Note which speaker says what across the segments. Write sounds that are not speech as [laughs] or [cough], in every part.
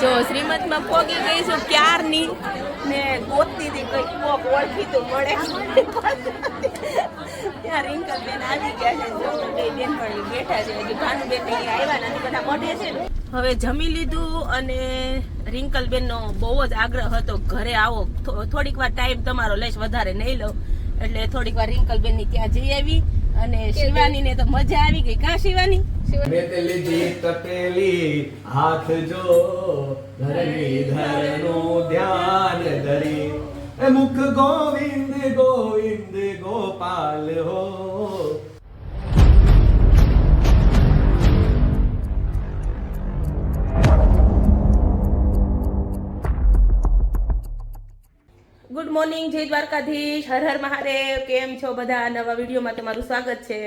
Speaker 1: જો શ્રીમદમાં પોગી ગઈ છું, ક્યારની? ને ગોતતી હતી કંઈક કોક ઓળખી તો મળે. ત્યાં રિંકલ બેન આવી ગયા છે જો બેન પણ બેઠા છે, હજી ભાનુબેન ને આવ્યા નથી, બધા મોઢે છે હવે જમી લીધું અને રિંકલ બેનનો બહુ જ આગ્રહ હતો, ઘરે આવો, થોડીક વાર ટાઈમ તમારો લઈશ, વધારે નહીં લઉં. એટલે થોડીક વાર રિંકલ બેનની ત્યાં જઈ આવી. અને શિવાની ને તો મજા આવી ગઈ. કા શિવાની?
Speaker 2: મેં તપેલી હાથ જો ધરણી ધરનું ધ્યાન ધરી. એ મુખ ગોવિંદ ગોવિંદ ગોપાલ હો.
Speaker 1: મોર્નિંગ, જય દ્વારકાધીશ, હર હર મહાદેવ, કેમ છો બધા? નવા વિડીયોમાં તમારું સ્વાગત છે.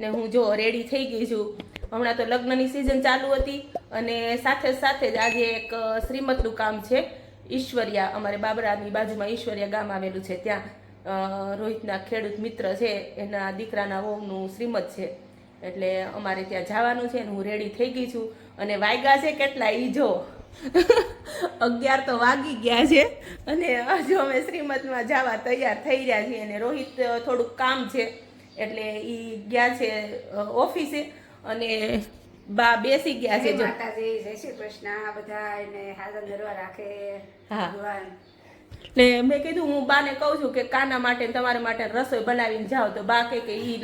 Speaker 1: ને હું જો રેડી થઈ ગઈ છું. હમણાં તો લગ્નની સિઝન ચાલુ હતી અને સાથે સાથે જ આજે એક શ્રીમતનું કામ છે. ઈશ્વરિયા, અમારે બાબરાની બાજુમાં ઈશ્વરિયા ગામ આવેલું છે. ત્યાં રોહિતના ખેડૂત મિત્ર છે. એના દીકરાના વહુનું શ્રીમત છે. એટલે અમારે ત્યાં જવાનું છે ને હું રેડી થઈ ગઈ છું. અને વાયગા છે કેટલા? ઈ જો. [laughs] અગિયાર તો વાગી ગયા છે. અને હજુ અમે શ્રીમદમાં જવા તૈયાર થઈ રહ્યા છીએ અને રોહિત થોડુંક કામ છે. એટલે એ ગયા છે ઓફિસે. અને બા બેસી ગયા છે
Speaker 3: માતાજી જય શ્રી કૃષ્ણ. આ બધા એને હાજર ધરવા રાખે. ભગવાન.
Speaker 1: એટલે મેં કીધું હું બાને કહું છું કે કાના માટે ને તમારા માટે રસોઈ બનાવીને જાઓ. તો બા કે ઈ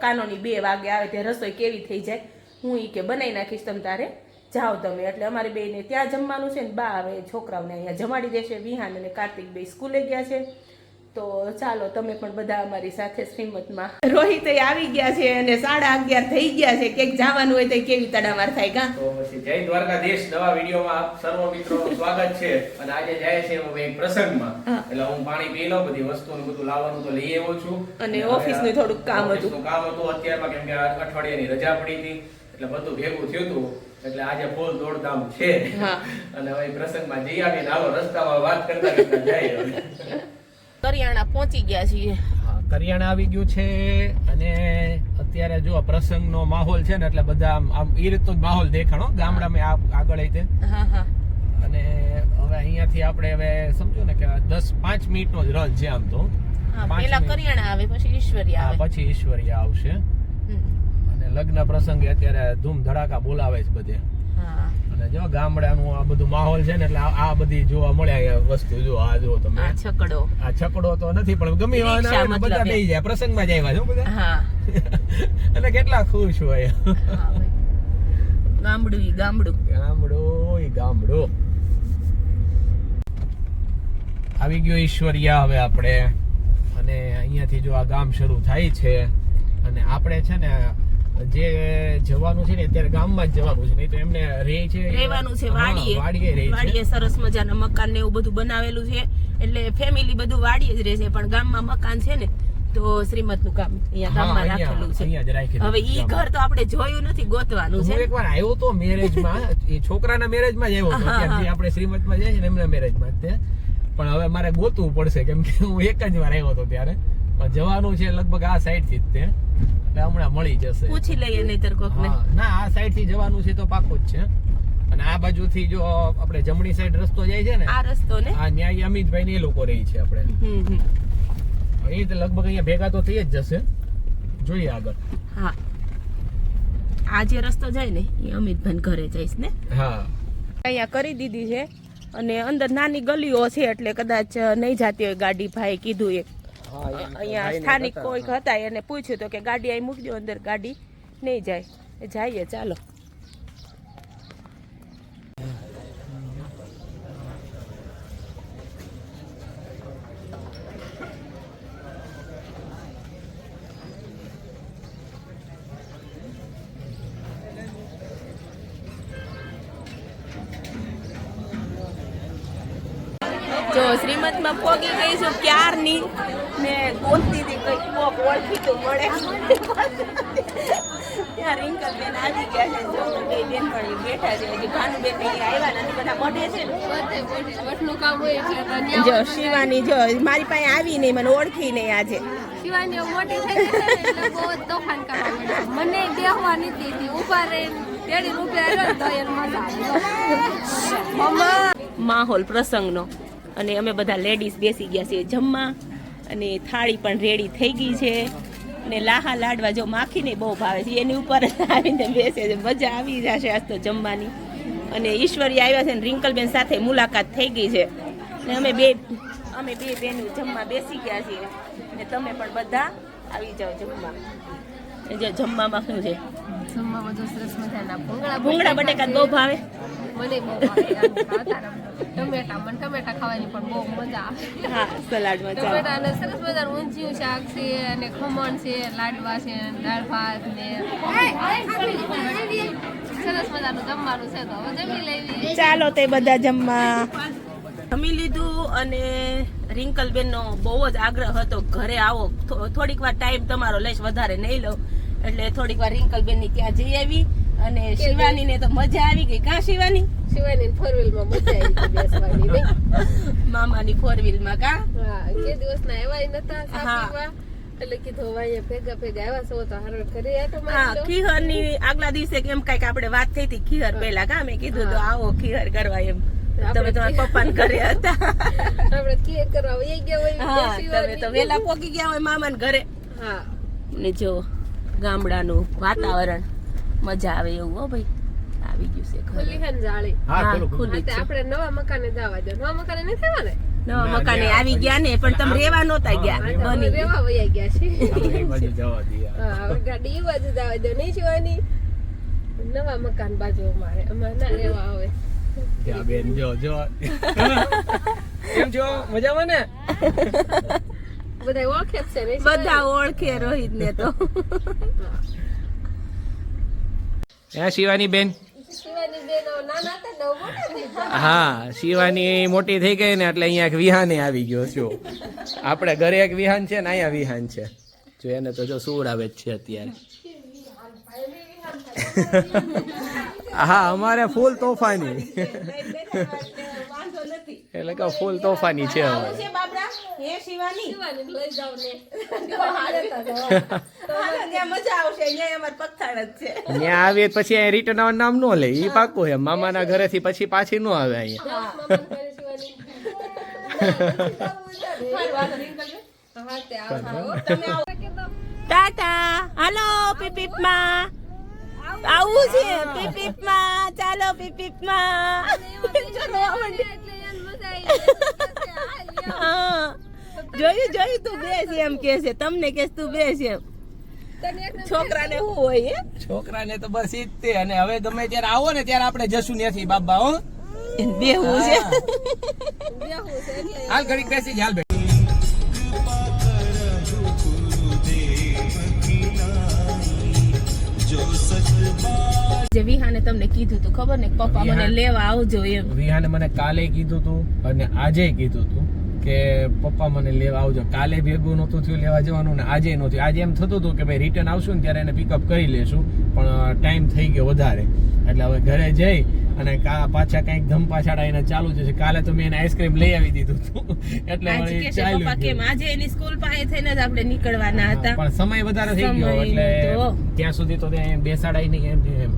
Speaker 1: કાનોની બે વાગે આવે તે રસોઈ કેવી થઈ જાય? હું ઈ કે બનાવી નાખીશ તમ તારે. જાઓ તમે. એટલે અમારી બેને ત્યાં જમવાનું છે ને બા આવે છોકરાઓને અહીંયા જમાડી દેશે. વિહાન અને કાર્તિક બે સ્કૂલે ગયા છે. તો ચાલો તમે પણ બધા અમારી સાથે શ્રીમતમાં રોહિત આવી ગયા છે અને સાડા અગિયાર થઈ ગયા છે. ક્યાંક જવાનું હોય તો કેવી તડામાર થાય કા
Speaker 2: તો પછી જય દ્વારકાધીશ. નવા વિડીયોમાં આપ સર્વ મિત્રોનું સ્વાગત છે. અને આજે જાય છે હું એક પ્રસંગમાં. એટલે હું પાણી પી લઉં બધી વસ્તુનું બધું લાવવાનું તો લઈ આવ્યો છું.
Speaker 1: અને
Speaker 2: ઓફિસ
Speaker 1: ઓફિસનું થોડુંક કામ હતું.
Speaker 2: કામ હતું. અત્યારમાં કેમ કે અઠવાડિયાની રજા પડી હતી. એટલે બધું ભેગું થયું હતું. એટલે આજે ફૂલ દોડધામ છે. અને હવે પ્રસંગમાં જઈ આવીને આવો રસ્તામાં વાત કરતા કરતા જાય
Speaker 1: કરિયાણા પહોંચી ગયા છીએ.
Speaker 2: કરિયાણા આવી ગયું છે અને અત્યારે જો પ્રસંગનો માહોલ છે ને એટલે બધા આમ એ રીતનો જ માહોલ દેખાણો. ગામડામાં આ- આગળ આવી તે.
Speaker 1: હા હા.
Speaker 2: અને હવે અહીંયાથી આપણે હવે સમજો ને કે દસ પાંચ મિનિટનો જ રન છે આમ તો. મિનિટ.
Speaker 1: કરિયાણા આવે પછી ઈશ્વરી
Speaker 2: હા,
Speaker 1: આવે.
Speaker 2: પછી ઈશ્વરીય આવશે. લગ્ન પ્રસંગે અત્યારે ધૂમ ધડાકા બોલાવે છે બધે. અને જો ગામડાનું આ બધું માહોલ છે ને એટલે આ બધી જોવા મળે વસ્તુ. જો આ જો તમે
Speaker 1: આ છકડો.
Speaker 2: આ છકડો તો નથી પણ ગમે એવા બધા
Speaker 1: મતલબ
Speaker 2: જાય. પ્રસંગમાં જ આવ્યા છો બધા.
Speaker 1: હા. [laughs]
Speaker 2: અને કેટલા ખુશ હોય.
Speaker 1: ગામડું ઈ ગામડું.
Speaker 2: ગામડો ઈ ગામડું. આવી ગયો ઈશ્વરિયા હવે આપણે. અને અહીંયાથી જો આ ગામ શરૂ થાય છે. અને આપણે છે ને જે જવાનું છે ને અત્યારે ગામમાં જ જવાનું છે. નહીં તો એમને રે છે
Speaker 1: રહેવાનું છે વાડીએ.
Speaker 2: વાડીએ રહે
Speaker 1: વાડીએ સરસ મજાના મકાન ને એવું બધું બનાવેલું છે. એટલે ફેમિલી બધું વાડીએ જ રહે છે પણ ગામમાં મકાન છે ને તો શ્રીમતનું કામ અહીંયા ગામમાં રાખેલું છે. હવે ઈ ઘર તો આપણે જોયું નથી ગોતવાનું છે.
Speaker 2: એકવાર આવ્યો તો મેરેજમાં એ છોકરાના મેરેજમાં જ આવ્યો હતો. આપણે શ્રીમતમાં જઈએ ને એમના મેરેજમાં તે પણ હવે મારે ગોતવું પડશે કેમ કે હું એક જ વાર આવ્યો હતો ત્યારે. પણ જવાનું છે લગભગ આ સાઈડથી જ તે. એટલે હમણાં મળી જશે.
Speaker 1: પૂછી લઈએ નહીતર કોકને. ના
Speaker 2: આ સાઈડથી જવાનું છે તો પાકું જ છે. અને આ બાજુથી જો આપણે જમણી સાઈડ રસ્તો જાય છે ને
Speaker 1: આ રસ્તો ને
Speaker 2: આ ન્યાય અમિતભાઈ ને એ લોકો રહી છે આપણે.
Speaker 1: હમ હમ.
Speaker 2: એ તો લગભગ અહીંયા ભેગા તો થઈ જ જશે. જોઈએ આગળ.
Speaker 1: હા. આ જે રસ્તો જાય ને એ અમિતભાઈ ઘરે જઈશ ને?
Speaker 2: હા.
Speaker 1: અહીંયા કરી દીધી છે. અને અંદર નાની ગલીઓ છે એટલે કદાચ નહીં જાતી હોય ગાડી ભાઈ કીધું એ અહીંયા સ્થાનિક કોઈક હતા એને પૂછ્યું તો કે ગાડી અહીં મૂકજો અંદર ગાડી નહીં જાય. જઈએ ચાલો. જો શ્રીમતમાં પોગી ગઈ છું ક્યારની? ને ગોતતી હતી કંઈક કોક ઓળખી તો મળે. ત્યાં રિંકલ બેન આવી ગયા છે. જો બે બેન પણ બેઠા છે. હજી ભાનુબેન આવ્યા નથી. બધા મોઢે છે ને.
Speaker 4: વટનું કામ હોય એટલે
Speaker 1: જો શિવાની જો મારી પાસે આવી નહીં મને ઓળખી નહીં આજે.
Speaker 4: શિવાની મોટી થઈ બહુ તોફાન કરવા મને બેહવા નથી દીધી. ઊભા રહીને તેડી ને તો એને મજા
Speaker 1: માહોલ પ્રસંગનો. અને અમે બધા લેડીઝ બેસી ગયા છીએ જમવા. અને થાળી પણ રેડી થઈ ગઈ છે. અને લાહા લાડવા જો માખીને બહુ ભાવે છે. એની ઉપર જ આવીને બેસે છે. મજા આવી જશે આજ તો જમવાની. અને ઈશ્વરી આવ્યા છે ને રિંકલબેન સાથે મુલાકાત થઈ ગઈ છે. ને અમે બે અમે બે બેનું જમવા બેસી ગયા છીએ. ને તમે પણ બધા આવી જાઓ જમવા. જો જમવામાં શું છે.
Speaker 4: જમવામાં બધું સરસ મજાના. ભૂંગળા
Speaker 1: ભૂંગળા બટેકા બહુ ભાવે.
Speaker 4: મને બહુ ભાવે. ટમેટા મને ટમેટા ખાવાની પણ બહુ મજા આવે.
Speaker 1: સલાડમાં
Speaker 4: ટમેટા અને સરસ મજાનું ઊંધિયું શાક છે અને ખમણ છે લાડવા છે દાળ ભાત ને સરસ મજાનું જમવાનું છે તો હવે જમી લેવી
Speaker 1: ચાલો તે બધા જમવા. જમી લીધું અને રિંકલબેનનો બહુ જ આગ્રહ હતો ઘરે આવો. થોડીક વાર ટાઈમ તમારો લઈશ વધારે નહીં લઉં. એટલે થોડીક વાર રિંકલબેનની ત્યાં જઈ આવી અને શિવાનીને તો મજા આવી ગઈ. કાં શિવાની?
Speaker 4: શિવાની ફોર વ્હીલમાં મજા આવી બેસવાની નહીં?
Speaker 1: મામાની ફોર વ્હીલમાં કાં?
Speaker 4: કે દિવસના એવાય નતા. સાપીમાં એટલે કીધું હવે ભેગા ભેગા આવ્યા છો તો હારો કરી આટો
Speaker 1: હા ખીહરની આગલા દિવસે કેમ કંઈક આપણે વાત થઈ હતી ખીહર પહેલા કા? મેં કીધું તો આવો ખીહર કરવા એમ. તમે તમારા પપ્પાને ઘરે હતા. [laughs]
Speaker 4: આપણે ખીહર કરવા વહી ગયા હોય
Speaker 1: હા તમે તો વેલા પોકી ગયા હોય મામાને ઘરે.
Speaker 4: હા.
Speaker 1: ને જો ગામડાનું વાતાવરણ મજા આવે એવું હો ભાઈ. આવી ગયું છે
Speaker 4: ખુલ્લી હે
Speaker 2: હા ખુલ્લી
Speaker 1: છે.
Speaker 4: આપણે નવા મકાને જવા દો. નવા મકાને નથી થવા ને?
Speaker 1: નવા મકાને આવી ગયા ને પણ તમે રેવા નહોતા ગયા. બની
Speaker 4: રેવા વયા ગયા છે.
Speaker 2: બાજુ જવા દઈએ
Speaker 4: હા હવે ગાડી એ બાજુ જવા દો. નહીં જોવાની. નવા મકાન બાજુ અમારે અમારે ના રેવા આવે.
Speaker 2: ત્યાં બેન જો જો. [laughs] કેમ છો? મજામાં ને?
Speaker 4: બધા ઓળખે છે ને
Speaker 1: બધા ઓળખે રોહિત ને તો
Speaker 2: શિવાની બેન? હા શિવાની મોટી થઈ ગઈ ને એટલે અહીંયા એક વિહાને આવી ગયો છો આપણે ઘરે એક વિહાન છે ને અહીંયા વિહાન છે જો એને તો જો સુવડાવે જ છે અત્યારે હા અમારે ફૂલ તોફાની એટલે કે ફૂલ તોફાની છે
Speaker 1: હવે હે શિવાની?
Speaker 4: શિવાની લઈ જાવ ને. [laughs]
Speaker 1: ત્યાં મજા આવશે. અહીંયા જ છે.
Speaker 2: આવીએ પછી અહીંયા રિટર્ન આવવાનું નામ ન લે. એ પાકું છે. મામાના ઘરેથી પછી પાછી ન આવે અહીંયા.
Speaker 4: મામાને ઘરે શિવાની. હા તે આવો.
Speaker 1: તમે આવો. ટાટા. હાલો પીપીપમાં. આવું છે પીપીપમાં ચાલો પીપીપમાં. માં જોયું જોયું તું બેસ એમ કે છે તમને કે તું બેસ એમ. છોકરાને શું હોય હે?
Speaker 2: છોકરાને તો બસ ઈ જ તે અને હવે તમે ત્યારે આવો ને ત્યારે આપણે જશું ત્યાંથી બાબા હો.
Speaker 1: બેવું છે.
Speaker 2: હાલ ઘડીક બેસી જ હાલ
Speaker 1: જે વિહાને તમને કીધું તું ખબર ને? પપ્પા મને લેવા આવજો એમ.
Speaker 2: વિહાને મને કાલે કીધું તું અને આજે કીધું તું કે પપ્પા મને લેવા આવજો. કાલે ભેગું નહોતું થયું લેવા જવાનું ને આજે નહોતું. આજે એમ થતું હતું કે ભાઈ રિટર્ન આવશું ને ત્યારે એને પિકઅપ કરી લેશું પણ ટાઈમ થઈ ગયો વધારે. એટલે હવે ઘરે જઈ અને પાછા કંઈક ધમ પાછાડા એને ચાલુ છે. કાલે તો મેં એને આઈસ્ક્રીમ લઈ આવી દીધું હતું [laughs] એટલે ચાલ્યું
Speaker 1: કેમ? આજે એની સ્કૂલ પાસે થઈને જ આપણે નીકળવાના હતા.
Speaker 2: પણ સમય વધારે થઈ ગયો એટલે ત્યાં સુધી તો ત્યાં બેસાડાય નહીં એમ.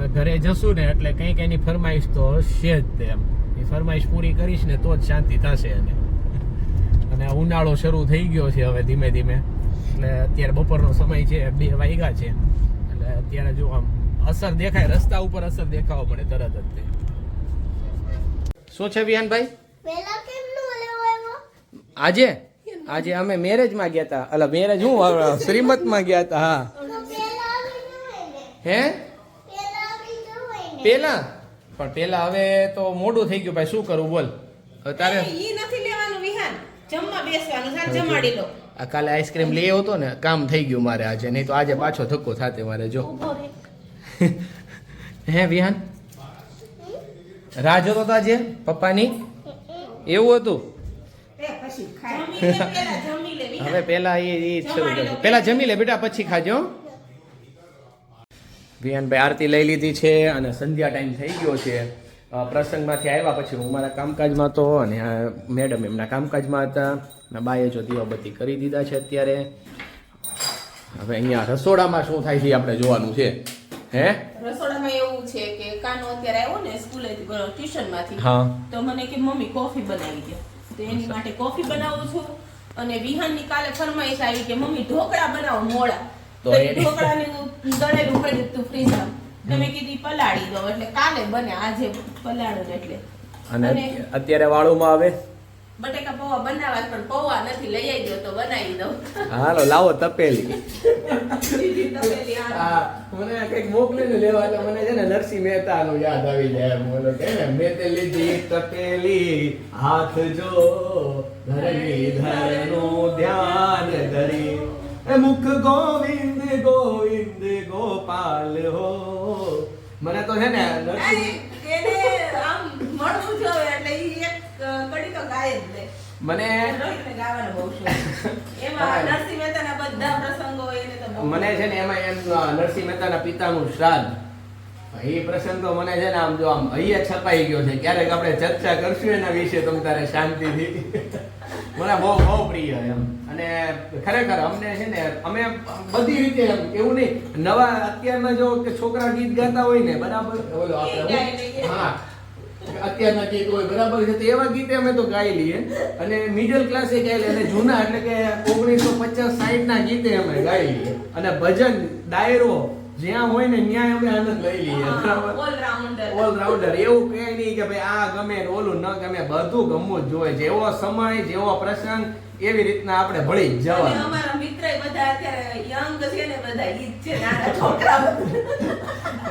Speaker 2: હવે ઘરે જશું ને એટલે કંઈક એની ફરમાઈશ તો હશે જ તે એમ. એ ફરમાઈશ પૂરી કરીશ ને તો જ શાંતિ થશે એને. અને ઉનાળો શરૂ થઈ ગયો છે હવે ધીમે ધીમે. એટલે અત્યારે બપોરનો સમય છે બે વાગ્યા છે. એટલે અત્યારે જો આમ અસર દેખાય રસ્તા ઉપર અસર દેખાવા મળે તરત જ તે. શું છે વિહાનભાઈ? આજે? આજે અમે મેરેજમાં ગયા હતા. અલા મેરેજ હું શ્રીમતમાં ગયા હતા હા. હે? પેલા? પણ પેલા હવે તો મોડું થઈ ગયું ભાઈ શું કરું બોલ. તારે
Speaker 1: ઈ નથી લેવાનું વિહાન. જમવા બેસવાનું સાર જમાડી લો.
Speaker 2: આ કાલે આઈસ્ક્રીમ લઈ આવ્યો હતો ને કામ થઈ ગયું મારે આજે નહીં તો આજે પાછો ધક્કો થાતે મારે જો. [laughs] હે વિહાન? રાહ જોતો તો આજે પપ્પાની? એવું હતું. [laughs] હવે પેલા એ શરૂ કરશે પેલા જમી લે બેટા પછી ખાજો વિહાનભાઈ આરતી લઈ લીધી છે અને સંધ્યા ટાઈમ થઈ ગયો છે. પ્રસંગમાંથી આવ્યા પછી હું મારા કામકાજમાં તો અને મેડમ એમના કામકાજમાં હતા. અને બાએ જો દીવાબત્તી કરી દીધા છે અત્યારે. હવે અહીંયા રસોડામાં શું થાય છે આપણે જોવાનું છે. હે?
Speaker 1: રસોડામાં એવું છે કે કાનો અત્યારે આવ્યો ને સ્કૂલે ટ્યુશનમાંથી
Speaker 2: હા.
Speaker 1: તો મને કે મમ્મી કોફી બનાવી દે. તો એની માટે કોફી બનાવું છું. અને વિહાનની કાલે ફરમાઈશ આવી કે મમ્મી ઢોકળા બનાવો મોડા.
Speaker 2: તો
Speaker 1: એ- દળેલું પડ્યું હતું ફ્રીઝમાં તો કીધી પલાળી દો એટલે કાલે બને આજે પલાળું એટલે.
Speaker 2: અને
Speaker 1: અને
Speaker 2: અત્યારે વાળુમાં આવે?
Speaker 1: બટેકા પૌવા બનાવવા પણ પૌવા નથી લઈ આવી તો બનાવી દઉં.
Speaker 2: હાલો લાવો તપેલી.
Speaker 1: સીધી તપેલી આ.
Speaker 2: હા મને કંઈક મોકલે લેવા એટલે મને છે ને નરસિંહ મહેતા નું યાદ આવી જાય બોલો કે ને મેં તે લીધી તપેલી હાથ જો ધરણી ધરનું ધ્યાન ધરી. મુખ ગોવિંદ ગોવિંદ ગોપાલ હો. મને તો છે ને
Speaker 1: એને આમ મળવું જોઈએ એટલે ઈ એક કડી તો ગાય જ લે.
Speaker 2: મને
Speaker 1: ગાવાનો બહુ શોખ. એમાં નરસિંહ મહેતાના બધા પ્રસંગો એને તો
Speaker 2: મને છે ને એમાં એમ નરસિંહ મહેતાના પિતાનું શ્રાદ્ધ. એ પ્રસંગ તો મને છે ને આમ જો આમ અહીંયા છપાઈ ગયો છે. ક્યારેક આપણે ચર્ચા કરશું એના વિશે તમે તારે શાંતિથી. મને બહુ બહુ પ્રિય એમ. અને ખરેખર અમને છે ને અમે બધી રીતે એમ એવું નહીં. નવા અત્યારના જો કે છોકરા ગીત ગાતા હોય ને બરાબર? ઓલો આપણે. હા? અત્યારના ગીત હોય બરાબર છે. તો એવા ગીતે અમે તો ગાઈ લઈએ. અને મિડલ ક્લાસે ગાઈ લઈએ અને જૂના એટલે કે ઓગણીસો પચાસ સાઠ ના ગીતે અમે ગાઈ લઈએ. અને ભજન ડાયરો જ્યાં હોય ને ત્યાં અમે આનંદ લઈ લઈએ
Speaker 1: ઓલરાઉન્ડર
Speaker 2: ઓલરાઉન્ડર એવું કહે નહીં કે ભાઈ આ ગમે ને ઓલું ન ગમે બધું ગમવું જ જોઈએ. જેવો સમય જેવો પ્રસંગ એવી રીતના આપણે ભળી જવાનું.
Speaker 1: બધા અત્યારે યંગ છે ને બધા ઈ જ છે નાના છોકરા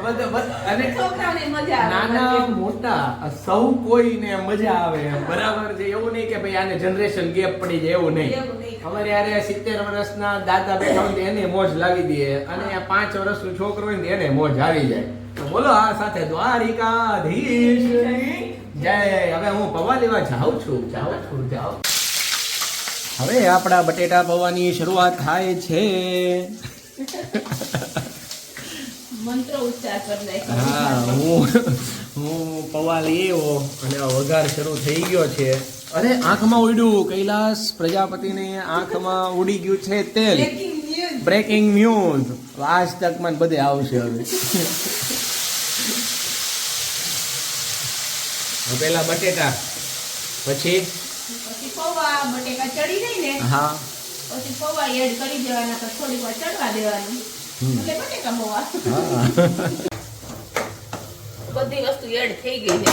Speaker 2: બધા- બધા- અને
Speaker 1: છોકરાઓને મજા આવે
Speaker 2: નાના મોટા સૌ કોઈને મજા આવે બરાબર છે? એવું નહીં કે ભાઈ આને જનરેશન ગેપ પડી જાય એવું નહીં. અમારે યારે સિત્તેર વર્ષના દાદા બેઠા હોય એને મોજ લાવી દઈએ અને પાંચ વર્ષનું છોકરો હોય ને એને મોજ આવી જાય. તો બોલો આ સાથે દ્વારિકાધીશ. જય હવે હું પવા લેવા જાઉં છું. જાઉં છું જાઉં. હવે આપણા બટેટા પૌવાની શરૂઆત થાય છે.
Speaker 1: મંત્ર ઉચ્ચાર
Speaker 2: હા હું હું પૌવા લઈ આવ્યો અને વઘાર શરૂ થઈ ગયો છે. અરે આંખમાં ઉડ્યું. કૈલાસ પ્રજાપતિને આંખમાં ઉડી ગયું છે તેલ. બ્રેકિંગ ન્યૂઝ આજ તકમાં બધે આવશે હવે. હવે પેલા બટેટા. પછી?
Speaker 1: બટેકા ચડી જાય ને
Speaker 2: હા.
Speaker 1: પછી પૌવા એડ કરી દેવાના તો થોડીક વાર ચડવા દેવાનું. એટલે બટેકા પૌવા [laughs] બધી વસ્તુ એડ થઈ ગઈ છે.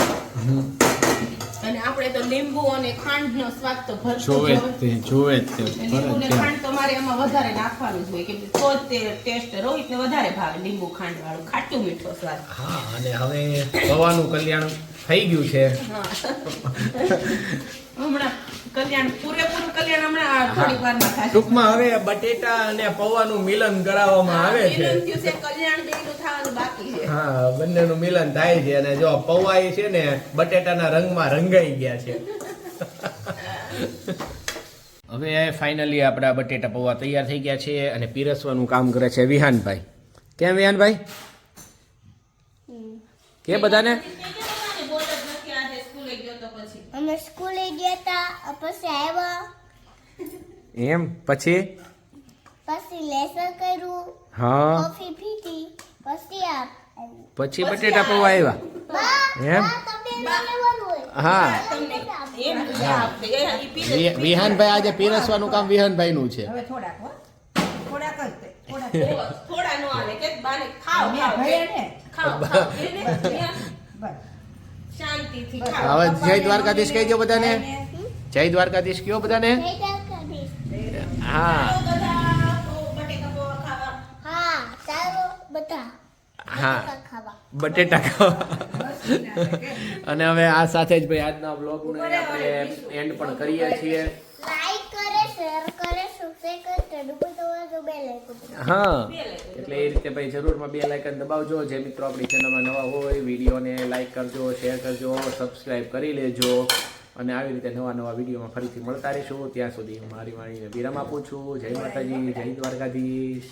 Speaker 1: અને આપણે તો લીંબુ અને ખાંડનો સ્વાદ તો ભરતો
Speaker 2: જોવે તે જોવે તે.
Speaker 1: લીંબુ ને ખાંડ તમારે એમાં વધારે નાખવાનું જ હોય કે તો તે ટેસ્ટ રોહિતને વધારે ભાવે લીંબુ ખાંડ વાળું ખાટું મીઠો સ્વાદ.
Speaker 2: હા અને હવે પવાનું કલ્યાણ થઈ ગયું છે. [laughs]
Speaker 1: હમણાં કલ્યાણ પૂરેપૂરું કલ્યાણ હમણાં થોડીક વારમાં થશે
Speaker 2: ટૂંકમાં હવે બટેટા અને પૌવાનું મિલન કરાવવામાં આવે છે.
Speaker 1: મિલન કલ્યાણ બેયનું થવાનું બાકી છે.
Speaker 2: હા બંનેનું મિલન થાય છે અને જો પૌવા છે ને બટેટાના રંગમાં રંગાઈ ગયા છે. હવે ફાઇનલી આપણા બટેટા પૌવા તૈયાર થઈ ગયા છે અને પીરસવાનું કામ કરે છે વિહાનભાઈ. કેમ વિહાનભાઈ? કે બધાને
Speaker 1: બોલ જ નથી આજે સ્કૂલે ગયો તો પછી
Speaker 5: અમે સ્કૂલે ગયા હતા પછી આવ્યા.
Speaker 2: એમ? પછી?
Speaker 5: પછી લેસન કર્યું
Speaker 2: હા.
Speaker 5: કોફી પીધી પછી આ
Speaker 2: પછી બટેટા પૌવા આવ્યા. એમ? હા. વિહાનભાઈ આજે પીરસવાનું કામ વિહાનભાઈ નું છે
Speaker 6: થોડાક
Speaker 1: શાંતિથી
Speaker 2: હવે જય દ્વારકાધીશ કહી દો બધાને. જય દ્વારકાધીશ કયો બધાને? હા.
Speaker 5: હા
Speaker 2: બટેટા ખાવા. અને હવે આ સાથે જ ભાઈ આજના બ્લોગને આપણે એન્ડ પણ કરીએ છીએ.
Speaker 5: લાઈક કરે શેર કરે સબસ્ક્રાઇબ કરે તો તો બે લાઈક
Speaker 2: હા. એટલે એ રીતે ભાઈ જરૂરમાં બે લાઇકન દબાવજો. જે મિત્રો આપણી ચેનલમાં નવા હોય વિડીયોને લાઈક કરજો શેર કરજો સબસ્ક્રાઇબ કરી લેજો. અને આવી રીતે નવા નવા વિડીયોમાં ફરીથી મળતા રહીશું. ત્યાં સુધી હું મારી વાણીને વિરામ આપું છું. જય માતાજી જય દ્વારકાધીશ.